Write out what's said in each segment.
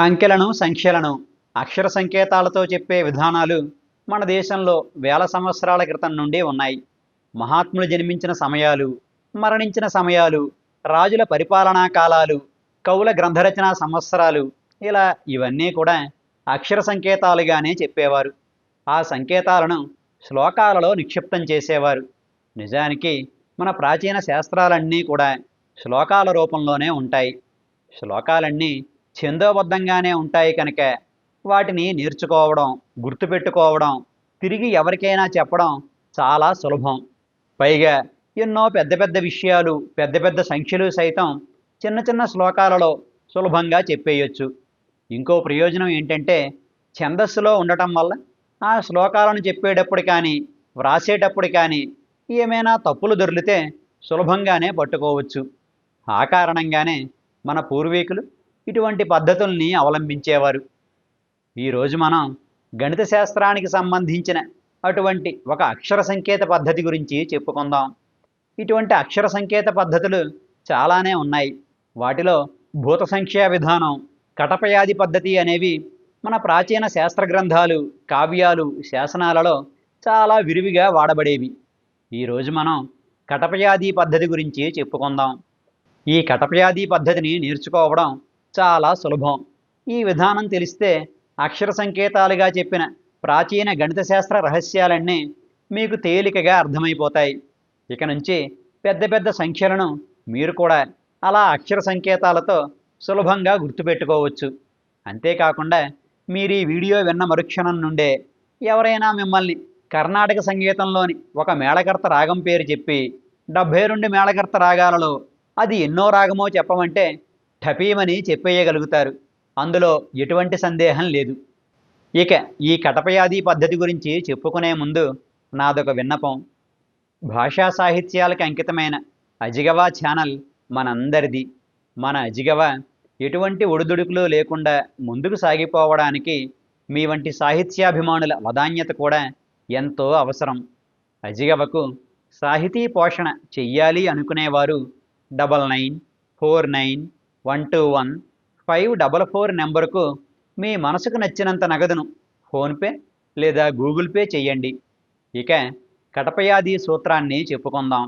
అంకెలను సంఖ్యలను అక్షర సంకేతాలతో చెప్పే విధానాలు మన దేశంలో వేల సంవత్సరాల క్రితం నుండి ఉన్నాయి. మహాత్ములు జన్మించిన సమయాలు మరణించిన సమయాలు రాజుల పరిపాలనా కాలాలు కవుల గ్రంథరచనా సంవత్సరాలు ఇలా ఇవన్నీ కూడా అక్షర సంకేతాలుగానే చెప్పేవారు. ఆ సంకేతాలను శ్లోకాలలో నిక్షిప్తం చేసేవారు. నిజానికి మన ప్రాచీన శాస్త్రాలన్నీ కూడా శ్లోకాల రూపంలోనే ఉంటాయి. శ్లోకాలన్నీ ఛందోబద్ధంగానే ఉంటాయి కనుక వాటిని నేర్చుకోవడం గుర్తుపెట్టుకోవడం తిరిగి ఎవరికైనా చెప్పడం చాలా సులభం. పైగా ఎన్నో పెద్ద పెద్ద విషయాలు పెద్ద పెద్ద సంఖ్యలు సైతం చిన్న చిన్న శ్లోకాలలో సులభంగా చెప్పేయొచ్చు. ఇంకో ప్రయోజనం ఏంటంటే ఛందస్సులో ఉండటం వల్ల ఆ శ్లోకాలను చెప్పేటప్పుడు కానీ వ్రాసేటప్పుడు కానీ ఏమైనా తప్పులు దొరికితే సులభంగానే పట్టుకోవచ్చు. ఆ కారణంగానే మన పూర్వీకులు ఇటువంటి పద్ధతుల్ని అవలంబించేవారు. ఈరోజు మనం గణిత శాస్త్రానికి సంబంధించిన అటువంటి ఒక అక్షర సంకేత పద్ధతి గురించి చెప్పుకుందాం. ఇటువంటి అక్షర సంకేత పద్ధతులు చాలానే ఉన్నాయి. వాటిలో భూత సంఖ్యా విధానం కటపయాది పద్ధతి అనేవి మన ప్రాచీన శాస్త్ర గ్రంథాలు కావ్యాలు శాసనాలలో చాలా విరివిగా వాడబడేవి. ఈరోజు మనం కటపయాది పద్ధతి గురించి చెప్పుకుందాం. ఈ కటపయాది పద్ధతిని నేర్చుకోవడం చాలా సులభం. ఈ విధానం తెలిస్తే అక్షర సంకేతాలుగా చెప్పిన ప్రాచీన గణిత శాస్త్ర రహస్యాలన్నీ మీకు తేలికగా అర్థమైపోతాయి. ఇక నుంచి పెద్ద పెద్ద సంఖ్యలను మీరు కూడా అలా అక్షర సంకేతాలతో సులభంగా గుర్తుపెట్టుకోవచ్చు. అంతేకాకుండా మీరు ఈ వీడియో విన్న మరుక్షణం నుండే ఎవరైనా మిమ్మల్ని కర్ణాటక సంగీతంలోని ఒక మేళకర్త రాగం పేరు చెప్పి డెబ్భై రెండు మేళకర్త రాగాలలో అది ఎన్నో రాగమో చెప్పమంటే ఠపీమని చెప్పేయగలుగుతారు. అందులో ఎటువంటి సందేహం లేదు. ఇక ఈ కటపయాది పద్ధతి గురించి చెప్పుకునే ముందు నాదొక విన్నపం. భాషా సాహిత్యాలకు అంకితమైన అజిగవా ఛానల్ మనందరిది. మన అజిగవ ఎటువంటి ఒడిదుడుకులు లేకుండా ముందుకు సాగిపోవడానికి మీ వంటి సాహిత్యాభిమానుల వదాన్యత కూడా ఎంతో అవసరం. అజిగవకు సాహితీ పోషణ చెయ్యాలి అనుకునేవారు double nine four nine one two one five double four నెంబర్కు మీ మనసుకు నచ్చినంత నగదును ఫోన్పే లేదా గూగుల్ పే చేయండి ఇక కటపయాది సూత్రాన్ని చెప్పుకుందాం.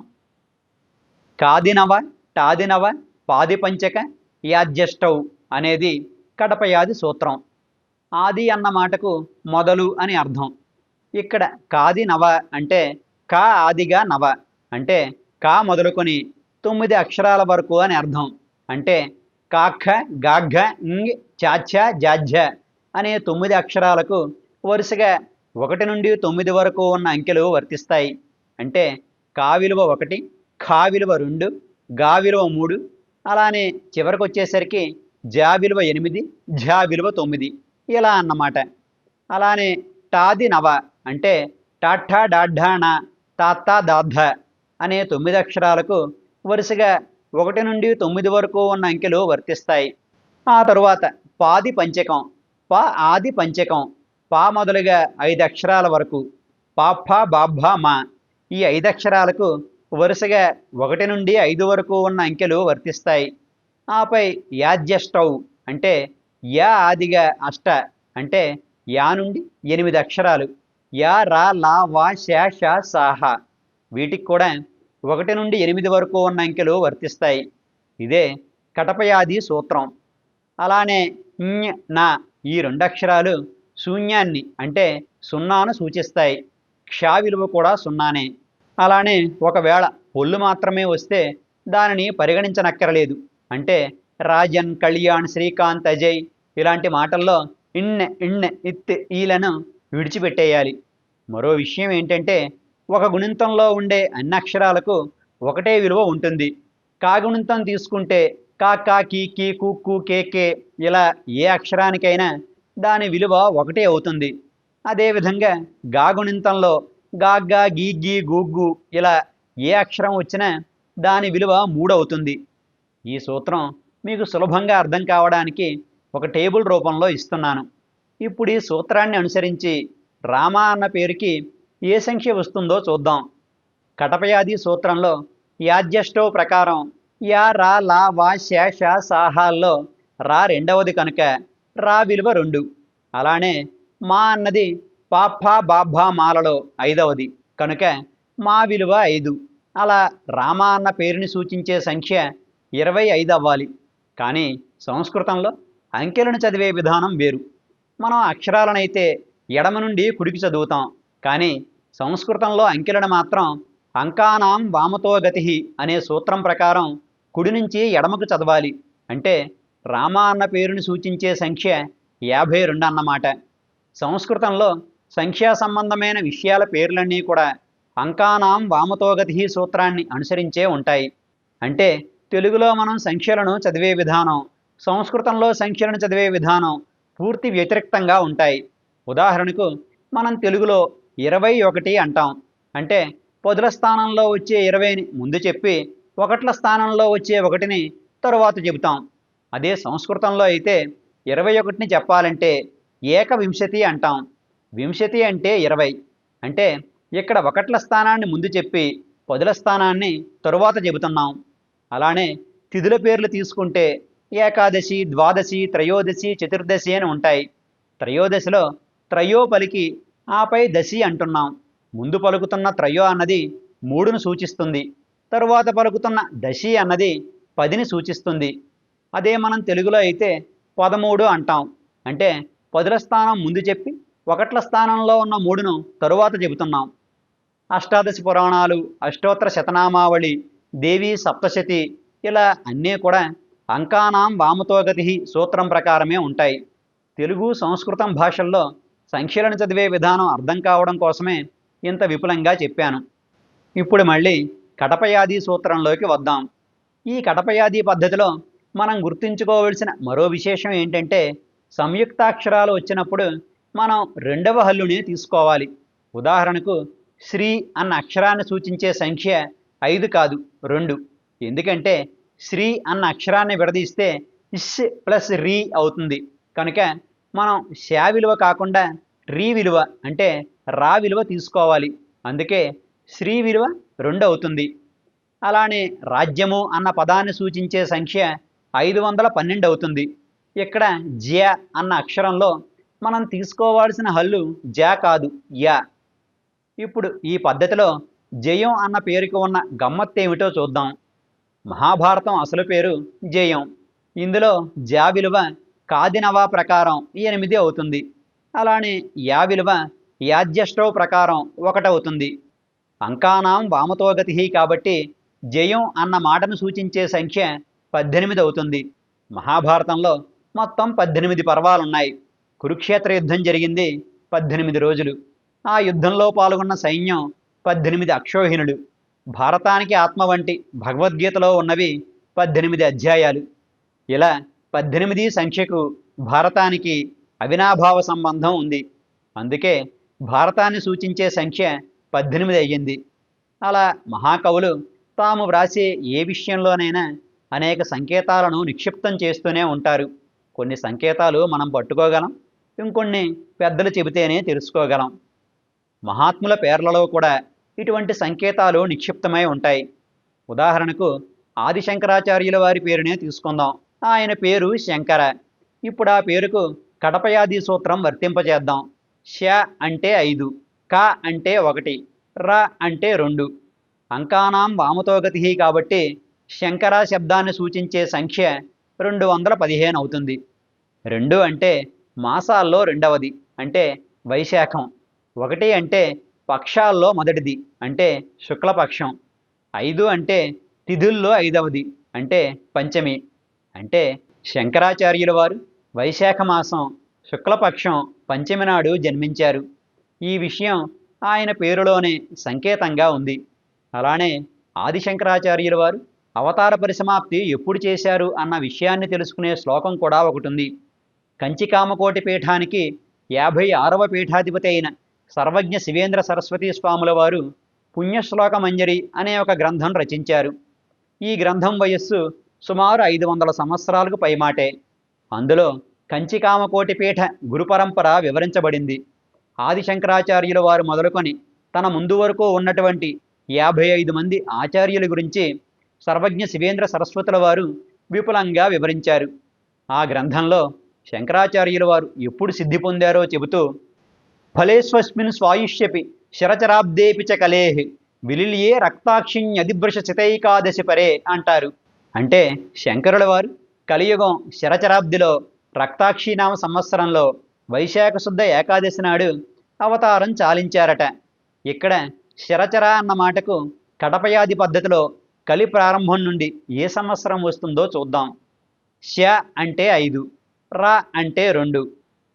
కాదినవ టాదినవ పాదిపంచక యాజ్యష్టౌ అనేది కటపయాది సూత్రం. ఆది అన్న మాటకు మొదలు అని అర్థం. ఇక్కడ కాది నవ అంటే కా ఆదిగా నవ అంటే కా మొదలుకొని తొమ్మిది అక్షరాల వరకు అని అర్థం. అంటే కాఖ గాఘ ఇంగ్ చాఛ జాఝ అనే తొమ్మిది అక్షరాలకు వరుసగా ఒకటి నుండి తొమ్మిది వరకు ఉన్న అంకెలు వర్తిస్తాయి. అంటే కా విలువ ఒకటి ఖా విలువ రెండు గా విలువ మూడు అలానే చివరికి వచ్చేసరికి జా విలువ ఎనిమిది ఝా విలువ తొమ్మిది ఇలా అన్నమాట. అలానే టాది నవ అంటే టాఠా డాఢాణ తాత్తా దాధ అనే తొమ్మిది అక్షరాలకు వరుసగా ఒకటి నుండి తొమ్మిది వరకు ఉన్న అంకెలు వర్తిస్తాయి. ఆ తరువాత పాది పంచకం పా ఆది పంచకం పా మొదలుగా ఐదు అక్షరాల వరకు పాఫ బాభ మా. ఈ ఐదు అక్షరాలకు వరుసగా ఒకటి నుండి ఐదు వరకు ఉన్న అంకెలు వర్తిస్తాయి. ఆపై యాజ్యష్టౌ అంటే యా ఆదిగా అష్ట అంటే యా నుండి ఎనిమిది అక్షరాలు. యా రా లా వా శా షా సాహ వీటికి కూడా ఒకటి నుండి ఎనిమిది వరకు ఉన్న అంకెలు వర్తిస్తాయి. ఇదే కటపయాది సూత్రం. అలానే నా ఈ రెండు అక్షరాలు శూన్యాన్ని అంటే సున్నాను సూచిస్తాయి. క్షా విలువ కూడా సున్నానే. అలానే ఒకవేళ పొల్లు మాత్రమే వస్తే దానిని పరిగణించనక్కరలేదు. అంటే రాజన్ కళ్యాణ్ శ్రీకాంత్ అజయ్ ఇలాంటి మాటల్లో ఇన్నె ఇన్నె ఇత్ ఈలను విడిచిపెట్టేయాలి. మరో విషయం ఏంటంటే ఒక గుణింతంలో ఉండే అన్ని అక్షరాలకు ఒకటే విలువ ఉంటుంది. కాగుణింతం తీసుకుంటే కా కా కీ కీ కు కు కే కే ఇలా ఏ అక్షరానికైనా దాని విలువ ఒకటే అవుతుంది. అదేవిధంగా గాగుణింతంలో గా గీ గీ గూగ్గు ఇలా ఏ అక్షరం వచ్చినా దాని విలువ మూడు అవుతుంది ఈ సూత్రం మీకు సులభంగా అర్థం కావడానికి ఒక టేబుల్ రూపంలో ఇస్తున్నాను. ఇప్పుడు ఈ సూత్రాన్ని అనుసరించి రామ అన్న పేరుకి ఏ సంఖ్య వస్తుందో చూద్దాం. కటపయాది సూత్రంలో యాజ్యష్టో ప్రకారం యా రా లా వా శా షా సాహాల్లో రా రెండవది కనుక రా విలువ రెండు. అలానే మా అన్నది పాఫా బాబ్బా మాలలో ఐదవది. కనుక మా విలువ ఐదు. అలా రామ అన్న పేరుని సూచించే సంఖ్య ఇరవై ఐదు అవ్వాలి. కానీ సంస్కృతంలో అంకెలను చదివే విధానం వేరు. మనం అక్షరాలనైతే ఎడమ నుండి కుడికి చదువుతాం. కానీ సంస్కృతంలో అంకెలను మాత్రం అంకానాం వామతో గతి అనే సూత్రం ప్రకారం కుడి నుంచి ఎడమకు చదవాలి. అంటే రామ అన్న పేరుని సూచించే సంఖ్య యాభై రెండు అన్నమాట. సంస్కృతంలో సంఖ్యా సంబంధమైన విషయాల పేర్లన్నీ కూడా అంకానాం వామతోగతి సూత్రాన్ని అనుసరించే ఉంటాయి. అంటే తెలుగులో మనం సంఖ్యలను చదివే విధానం సంస్కృతంలో సంఖ్యలను చదివే విధానం పూర్తి వ్యతిరేక్తంగా ఉంటాయి. ఉదాహరణకు మనం తెలుగులో ఇరవై ఒకటి అంటాం. అంటే పొదుల స్థానంలో వచ్చే ఇరవైని ముందు చెప్పి ఒకట్ల స్థానంలో వచ్చే ఒకటిని తరువాత చెబుతాం. అదే సంస్కృతంలో అయితే ఇరవై ఒకటిని చెప్పాలంటే ఏకవింశతి అంటాం. వింశతి అంటే ఇరవై. అంటే ఇక్కడ ఒకట్ల స్థానాన్ని ముందు చెప్పి పదుల స్థానాన్ని తరువాత చెబుతున్నాం. అలానే తిథుల పేర్లు తీసుకుంటే ఏకాదశి ద్వాదశి త్రయోదశి చతుర్దశి అని ఉంటాయి. త్రయోదశిలో త్రయో పలికి ఆపై దశి అంటున్నాం. ముందు పలుకుతున్న త్రయో అన్నది మూడును సూచిస్తుంది. తరువాత పలుకుతున్న దశి అన్నది పదిని సూచిస్తుంది. అదే మనం తెలుగులో అయితే పదమూడు అంటాం. అంటే పదుల స్థానం ముందు చెప్పి ఒకట్ల స్థానంలో ఉన్న మూడును తరువాత చెబుతున్నాం. అష్టాదశి పురాణాలు అష్టోత్తర శతనామావళి దేవి సప్తశతి ఇలా అన్నీ కూడా అంకానాం వామతోగతి సూత్రం ప్రకారమే ఉంటాయి. తెలుగు సంస్కృతం భాషల్లో సంఖ్యలను చదివే విధానం అర్థం కావడం కోసమే ఇంత విపులంగా చెప్పాను. ఇప్పుడు మళ్ళీ కటపయాది సూత్రంలోకి వద్దాం. ఈ కటపయాది పద్ధతిలో మనం గుర్తుంచుకోవలసిన మరో విశేషం ఏంటంటే సంయుక్తాక్షరాలు వచ్చినప్పుడు మనం రెండవ హల్లుని తీసుకోవాలి. ఉదాహరణకు శ్రీ అన్న అక్షరాన్ని సూచించే సంఖ్య ఐదు కాదు రెండు. ఎందుకంటే శ్రీ అన్న అక్షరాన్ని విడదీస్తే ఇష్ ప్లస్ రీ అవుతుంది. కనుక మనం షా విలువ కాకుండా రీ విలువ అంటే రా విలువ తీసుకోవాలి. అందుకే శ్రీ విలువ రెండు అవుతుంది అలానే రాజ్యము అన్న పదాన్ని సూచించే సంఖ్య ఐదు వందల పన్నెండు అవుతుంది. ఇక్కడ జ్యా అన్న అక్షరంలో మనం తీసుకోవాల్సిన హల్లు జా కాదు యా. ఇప్పుడు ఈ పద్ధతిలో జయం అన్న పేరుకు ఉన్న గమ్మత్తేమిటో చూద్దాం. మహాభారతం అసలు పేరు జయం. ఇందులో జా విలువ కాదినవా ప్రకారం ఎనిమిది అవుతుంది. అలానే యా విలువ యాజ్యష్టవ ప్రకారం ఒకటవుతుంది అంకానాం వామతోగతి కాబట్టి జయం అన్న మాటను సూచించే సంఖ్య పద్దెనిమిది అవుతుంది. మహాభారతంలో మొత్తం పద్దెనిమిది పర్వాలున్నాయి. కురుక్షేత్ర యుద్ధం జరిగింది పద్దెనిమిది రోజులు. ఆ యుద్ధంలో పాల్గొన్న సైన్యం పద్దెనిమిది అక్షోహిణులు. భారతానికి ఆత్మ వంటి భగవద్గీతలో ఉన్నవి పద్దెనిమిది అధ్యాయాలు. ఇలా పద్దెనిమిది సంఖ్యకు భారతానికి అవినాభావ సంబంధం ఉంది. అందుకే భారతాన్ని సూచించే సంఖ్య పద్దెనిమిది అయ్యింది. అలా మహాకవులు తాము వ్రాసే ఏ విషయంలోనైనా అనేక సంకేతాలను నిక్షిప్తం చేస్తూనే ఉంటారు. కొన్ని సంకేతాలు మనం పట్టుకోగలం ఇంకొన్ని పెద్దలు చెబితేనే తెలుసుకోగలం. మహాత్ముల పేర్లలో కూడా ఇటువంటి సంకేతాలు నిక్షిప్తమై ఉంటాయి. ఉదాహరణకు ఆదిశంకరాచార్యుల వారి పేరునే తీసుకుందాం. ఆయన పేరు శంకర. ఇప్పుడు ఆ పేరుకు కడపయాది సూత్రం వర్తింపజేద్దాం. ష అంటే ఐదు క అంటే ఒకటి ర అంటే రెండు. అంకానాం వామతోగతి కాబట్టి శంకర శబ్దాన్ని సూచించే సంఖ్య రెండు వందల పదిహేను అవుతుంది. రెండు అంటే మాసాల్లో రెండవది అంటే వైశాఖం. ఒకటి అంటే పక్షాల్లో మొదటిది అంటే శుక్లపక్షం. ఐదు అంటే తిథుల్లో ఐదవది అంటే పంచమి. అంటే శంకరాచార్యుల వారు వైశాఖ మాసం శుక్లపక్షం పంచమి నాడు జన్మించారు. ఈ విషయం ఆయన పేరులోనే సంకేతంగా ఉంది. అలానే ఆదిశంకరాచార్యుల వారు అవతార పరిసమాప్తి ఎప్పుడు చేశారు అన్న విషయాన్ని తెలుసుకునే శ్లోకం కూడా ఒకటి ఉంది కంచికామకోటి పీఠానికి యాభై ఆరవ పీఠాధిపతి అయిన సర్వజ్ఞ శివేంద్ర సరస్వతి స్వాముల వారు పుణ్యశ్లోక మంజరి అనే ఒక గ్రంథం రచించారు. ఈ గ్రంథం వయస్సు సుమారు ఐదు వందల సంవత్సరాలకు పైమాటే. అందులో కంచికామకోటిపీఠ గురుపరంపర వివరించబడింది. ఆదిశంకరాచార్యుల వారు మొదలుకొని తన ముందు వరకు ఉన్నటువంటి యాభై ఐదు మంది ఆచార్యుల గురించి సర్వజ్ఞ శివేంద్ర సరస్వతుల వారు విపులంగా వివరించారు. ఆ గ్రంథంలో శంకరాచార్యుల వారు ఎప్పుడు సిద్ధి పొందారో చెబుతూ ఫలేస్వస్మిన్ స్వాయుష్యపి శరచరాబ్దేపి చ కలేహి విలిలియే రక్తాక్షిణ్యదిభృష చితైకాదశి పరే అంటారు. అంటే శంకరుల వారు కలియుగం శరచరాబ్దిలో రక్తాక్షినామ సంవత్సరంలో వైశాఖ శుద్ధ ఏకాదశి నాడు అవతారం చాలించారట. ఇక్కడ శరచర అన్న మాటకు కడపయాది పద్ధతిలో కలి ప్రారంభం నుండి ఏ సంవత్సరం వస్తుందో చూద్దాం. శ అంటే ఐదు రా అంటే రెండు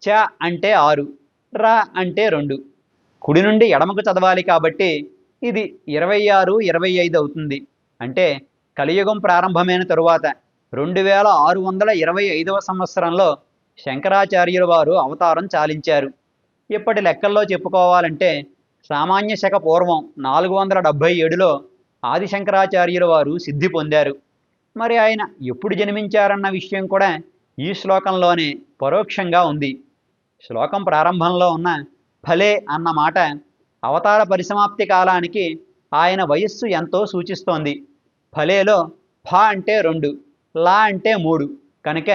చ అంటే ఆరు రా అంటే రెండు. కుడి నుండి ఎడమకు చదవాలి కాబట్టి ఇది ఇరవై ఆరు ఇరవై ఐదు అవుతుంది. అంటే కలియుగం ప్రారంభమైన తరువాత రెండు వేల ఆరు వందల ఇరవై ఐదవ సంవత్సరంలో శంకరాచార్యుల వారు అవతారం చాలించారు. ఇప్పటి లెక్కల్లో చెప్పుకోవాలంటే సామాన్య శక పూర్వం నాలుగు వందల డెబ్భై ఏడులో ఆదిశంకరాచార్యుల వారు సిద్ధి పొందారు. మరి ఆయన ఎప్పుడు జన్మించారన్న విషయం కూడా ఈ శ్లోకంలోనే పరోక్షంగా ఉంది. శ్లోకం ప్రారంభంలో ఉన్న ఫలే అన్న మాట అవతార పరిసమాప్తి కాలానికి ఆయన వయస్సు ఎంతో సూచిస్తోంది. ఫలేలో ఫ అంటే రెండు లా అంటే మూడు. కనుక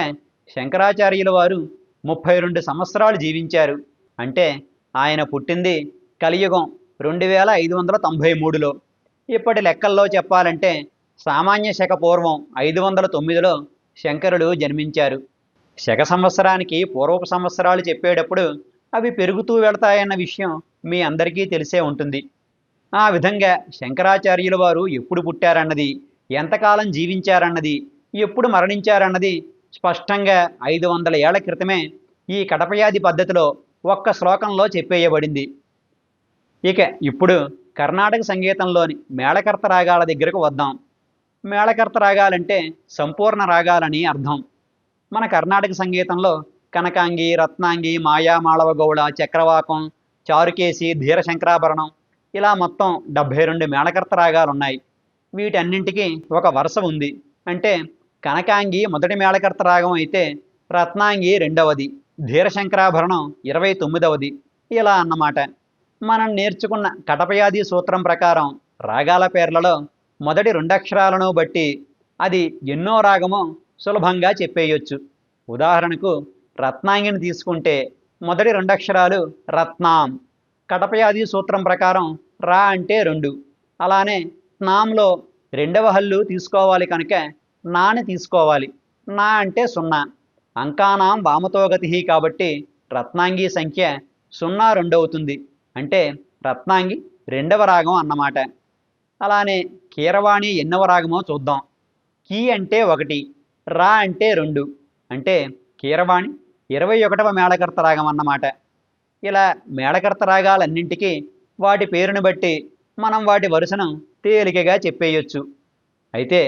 శంకరాచార్యుల వారు ముప్పై రెండు సంవత్సరాలు జీవించారు. అంటే ఆయన పుట్టింది కలియుగం రెండు వేల ఐదు వందల తొంభై మూడులో. ఇప్పటి లెక్కల్లో చెప్పాలంటే సామాన్య శక పూర్వం ఐదు వందల తొమ్మిదిలో శంకరుడు జన్మించారు. శక సంవత్సరానికి పూర్వపు సంవత్సరాలు చెప్పేటప్పుడు అవి పెరుగుతూ వెళతాయన్న విషయం మీ అందరికీ తెలిసే ఉంటుంది. ఆ విధంగా శంకరాచార్యుల వారు ఎప్పుడు పుట్టారన్నది ఎంతకాలం జీవించారన్నది ఎప్పుడు మరణించారన్నది స్పష్టంగా ఐదు వందల ఏళ్ళ క్రితమే ఈ కడపయాది పద్ధతిలో ఒక్క శ్లోకంలో చెప్పేయబడింది. ఇక ఇప్పుడు కర్ణాటక సంగీతంలోని మేళకర్త రాగాల దగ్గరకు వద్దాం. మేళకర్త రాగాలంటే సంపూర్ణ రాగాలని అర్థం. మన కర్ణాటక సంగీతంలో కనకాంగి రత్నాంగి మాయా మాళవగౌడ చక్రవాకం చారుకేసి ధీర శంకరాభరణం ఇలా మొత్తం డెబ్భై రెండు మేళకర్త రాగాలు ఉన్నాయి వీటన్నింటికి ఒక వరుస ఉంది. అంటే కనకాంగి మొదటి మేళకర్త రాగం అయితే రత్నాంగి రెండవది ధీరశంకరాభరణం ఇరవై తొమ్మిదవది. ఇలా అన్నమాట. మనం నేర్చుకున్న కటపయాది సూత్రం ప్రకారం రాగాల పేర్లలో మొదటి రెండక్షరాలను బట్టి అది ఎన్నో రాగమో సులభంగా చెప్పేయొచ్చు. ఉదాహరణకు రత్నాంగిని తీసుకుంటే మొదటి రెండక్షరాలు రత్నాం. కటపయాది సూత్రం ప్రకారం రా అంటే రెండు. అలానే నాంలో రెండవ హల్లు తీసుకోవాలి కనుక నాని తీసుకోవాలి. నా అంటే సున్నా. అంకానాం వామతోగతి కాబట్టి రత్నాంగి సంఖ్య సున్నా రెండు అవుతుంది. అంటే రత్నాంగి రెండవ రాగం అన్నమాట. అలానే కీరవాణి ఎన్నవ రాగమో చూద్దాం. కీ అంటే ఒకటి రా అంటే రెండు. అంటే కీరవాణి ఇరవై ఒకటవ మేళకర్త రాగం అన్నమాట. ఇలా మేళకర్త రాగాలన్నింటికీ వాటి పేరును బట్టి మనం వాటి వరుసను తేలికగా చెప్పేయొచ్చు. అయితే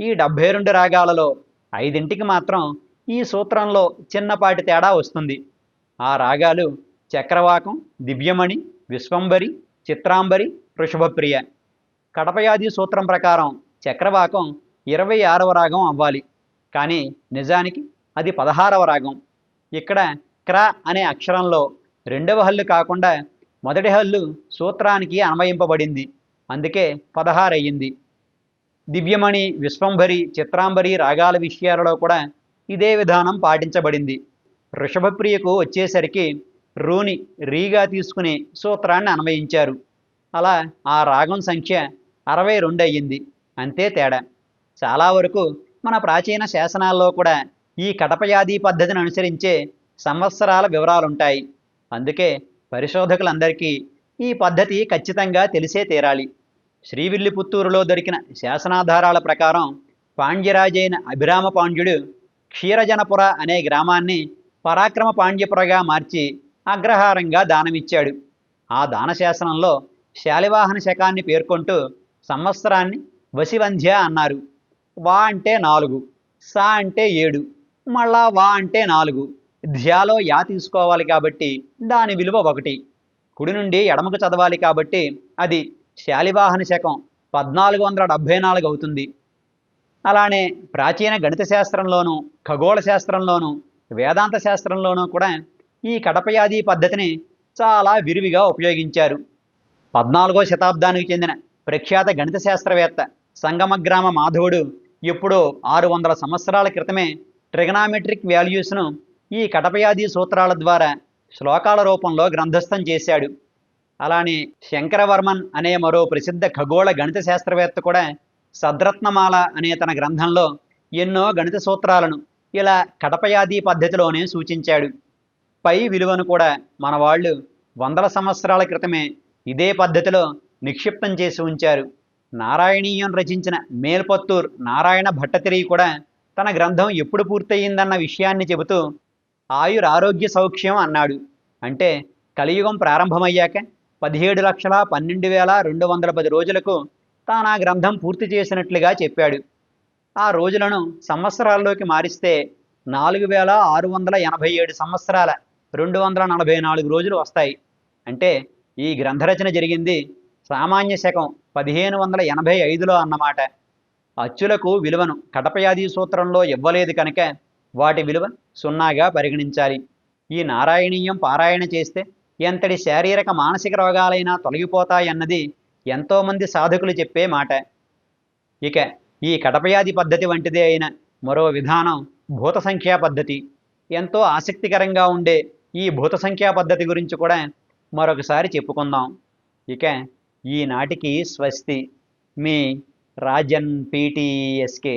ఈ డెబ్భై రెండు రాగాలలో ఐదింటికి మాత్రం ఈ సూత్రంలో చిన్నపాటి తేడా వస్తుంది. ఆ రాగాలు చక్రవాకం దివ్యమణి విశ్వంబరి చిత్రాంబరి వృషభప్రియ కడపయాది సూత్రం ప్రకారం చక్రవాకం ఇరవై ఆరవ రాగం అవ్వాలి. కానీ నిజానికి అది పదహారవ రాగం. ఇక్కడ క్ర అనే అక్షరంలో రెండవ హల్లు కాకుండా మొదటి హల్లు సూత్రానికి అన్వయింపబడింది. అందుకే పదహారయ్యింది. దివ్యమణి విశ్వంభరి చిత్రాంబరి రాగాల విషయాలలో కూడా ఇదే విధానం పాటించబడింది. ఋషభప్రియకు వచ్చేసరికి రూని రీగా తీసుకుని సూత్రాన్ని అన్వయించారు. అలా ఆ రాగం సంఖ్య అరవై రెండు అయ్యింది అంతే తేడా. చాలా వరకు మన ప్రాచీన శాసనాల్లో కూడా ఈ కటపయాది పద్ధతిని అనుసరించే సంవత్సరాల వివరాలుంటాయి. అందుకే పరిశోధకులందరికీ ఈ పద్ధతి ఖచ్చితంగా తెలిసే తీరాలి. శ్రీవిల్లిపుత్తూరులో దొరికిన శాసనాధారాల ప్రకారం పాండ్యరాజైన అభిరామ పాండ్యుడు క్షీరజనపుర అనే గ్రామాన్ని పరాక్రమ పాండ్యపురగా మార్చి అగ్రహారంగా దానమిచ్చాడు. ఆ దాన శాసనంలో శాలివాహన శకాన్ని పేర్కొంటూ సంవత్సరాన్ని వసివంధ్య అన్నారు. వా అంటే నాలుగు సా అంటే ఏడు మళ్ళా వా అంటే నాలుగు. ధ్యాలో యా తీసుకోవాలి కాబట్టి దాని విలువ ఒకటి. కుడి నుండి ఎడమకు చదవాలి కాబట్టి అది శాలివాహన శకం పద్నాలుగు వందల డెబ్భై నాలుగు అవుతుంది. అలానే ప్రాచీన గణిత శాస్త్రంలోనూ ఖగోళ శాస్త్రంలోనూ వేదాంత శాస్త్రంలోనూ కూడా ఈ కడపయాది పద్ధతిని చాలా విరివిగా ఉపయోగించారు. పద్నాలుగో శతాబ్దానికి చెందిన ప్రఖ్యాత గణిత శాస్త్రవేత్త సంగమగ్రామ మాధవుడు ఎప్పుడో ఆరు వందల సంవత్సరాల క్రితమే ట్రిగనామెట్రిక్ వాల్యూస్ను ఈ కటపయాది సూత్రాల ద్వారా శ్లోకాల రూపంలో గ్రంథస్థం చేశాడు. అలానే శంకరవర్మన్ అనే మరో ప్రసిద్ధ ఖగోళ గణిత శాస్త్రవేత్త కూడా సద్రత్నమాల అనే తన గ్రంథంలో ఎన్నో గణిత సూత్రాలను ఇలా కటపయాది పద్ధతిలోనే సూచించాడు. పై విలువను కూడా మన వాళ్ళు వందల సంవత్సరాల క్రితమే ఇదే పద్ధతిలో నిక్షిప్తం చేసి ఉంచారు. నారాయణీయం రచించిన మేల్పత్తూర్ నారాయణ భట్టతిరి కూడా తన గ్రంథం ఎప్పుడు పూర్తయిందన్న విషయాన్ని చెబుతూ ఆయుర ఆరోగ్య సౌఖ్యం అన్నాడు. అంటే కలియుగం ప్రారంభమయ్యాక పదిహేడు లక్షల పన్నెండు వేల రెండు వందల పది రోజులకు తాను ఆ గ్రంథం పూర్తి చేసినట్లుగా చెప్పాడు. ఆ రోజులను సంవత్సరాల్లోకి మారిస్తే నాలుగు వేల ఆరు వందల ఎనభై ఏడు సంవత్సరాల రెండు వందల నలభై నాలుగు రోజులు వస్తాయి. అంటే ఈ గ్రంథరచన జరిగింది సామాన్య శకం పదిహేను వందల ఎనభై ఐదులో అన్నమాట. అచ్చులకు విలువను కటపయాది సూత్రంలో ఇవ్వలేదు కనుక వాటి విలువ సున్నాగా పరిగణించాలి. ఈ నారాయణీయం పారాయణ చేస్తే ఎంతటి శారీరక మానసిక రోగాలైనా తొలగిపోతాయన్నది ఎంతోమంది సాధకులు చెప్పే మాట. ఇక ఈ కడపయాది పద్ధతి వంటిదే అయిన మరో విధానం భూత సంఖ్యా పద్ధతి. ఎంతో ఆసక్తికరంగా ఉండే ఈ భూత సంఖ్యా పద్ధతి గురించి కూడా మరొకసారి చెప్పుకుందాం. ఇక ఈనాటికి స్వస్తి మీ రాజన్ పీటీఎస్కే.